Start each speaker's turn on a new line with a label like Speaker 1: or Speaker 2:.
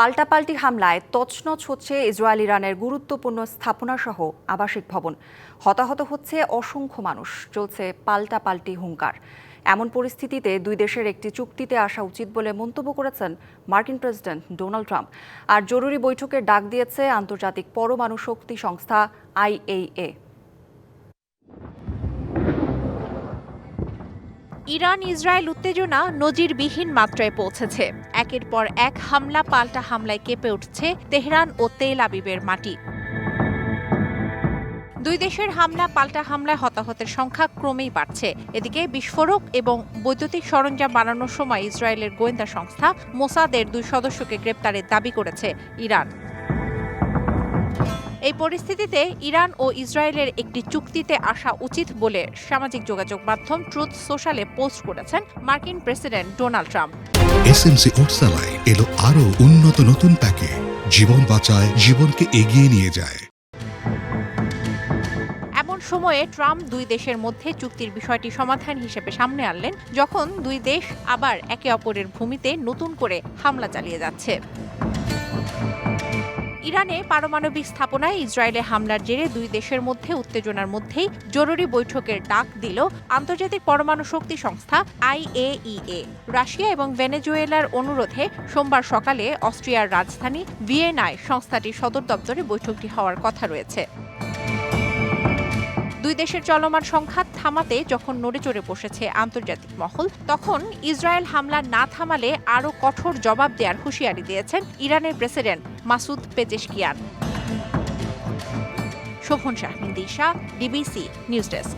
Speaker 1: পাল্টাপাল্টি হামলায় তছনছ হচ্ছে ইসরায়েল ইরানের গুরুত্বপূর্ণ স্থাপনা সহ আবাসিক ভবন। হতাহত হচ্ছে অসংখ্য মানুষ, চলছে পাল্টাপাল্টি হুঙ্কার। এমন পরিস্থিতিতে দুই দেশের একটি চুক্তিতে আসা উচিত বলে মন্তব্য করেছেন মার্কিন প্রেসিডেন্ট ডোনাল্ড ট্রাম্প। আর জরুরি বৈঠকের ডাক দিয়েছে আন্তর্জাতিক পরমাণু শক্তি সংস্থা আইএইএ।
Speaker 2: ইরান ইসরায়েল উত্তেজনা নজিরবিহীন মাত্রায় পৌঁছেছে। একের পর এক হামলা, পাল্টা হামলায় কেঁপে উঠছে তেহরান ও তেল আবিবের মাটি। দুই দেশের হামলা, পাল্টা হামলায় হতাহতের সংখ্যা ক্রমেই বাড়ছে। এদিকে বিস্ফোরক এবং বৈদ্যুতিক সরঞ্জাম বানানোর সময় ইসরায়েলের গোয়েন্দা সংস্থা মোসাদের দুই সদস্যকে গ্রেপ্তারের দাবি করেছে ইরান। এই পরিস্থিতিতে ইরান ও ইসরায়েলের একটি চুক্তিতে আসা উচিত বলে সামাজিক যোগাযোগ মাধ্যম ট্রুথ সোশ্যালে পোস্ট করেছেন মার্কিন প্রেসিডেন্ট ডোনাল্ড ট্রাম্প।
Speaker 3: এসএমসি ওটসালাই এলো আরও উন্নত নতুন প্যাকে। জীবন বাঁচায় জীবনকে এগিয়ে নিয়ে যায়।
Speaker 2: এমন সময়ে ট্রাম্প দুই দেশের মধ্যে চুক্তির বিষয়টি সমাধান হিসেবে সামনে আনলেন যখন দুই দেশ আবার একে অপরের ভূমিতে নতুন করে হামলা চালিয়ে যাচ্ছে। ইরানে পারমাণবিক স্থাপনায় ইসরায়েলে হামলার জেরে দুই দেশের মধ্যে উত্তেজনার মধ্যেই জরুরি বৈঠকের ডাক দিল আন্তর্জাতিক পরমাণু শক্তি সংস্থা আইএইএ। রাশিয়া এবং ভেনেজুয়েলার অনুরোধে সোমবার সকালে অস্ট্রিয়ার রাজধানী ভিয়েনায় সংস্থাটির সদর দপ্তরে বৈঠকটি হওয়ার কথা রয়েছে। দুই দেশের চলমান সংঘাত থামাতে যখন নড়েচড়ে বসেছে আন্তর্জাতিক মহল, তখন ইসরায়েল হামলা না থামালে আরও কঠোর জবাব দেওয়ার হুঁশিয়ারি দিয়েছেন ইরানের president Masoud Pezeshkian. Shovon Shahmin Disha DBC news desk.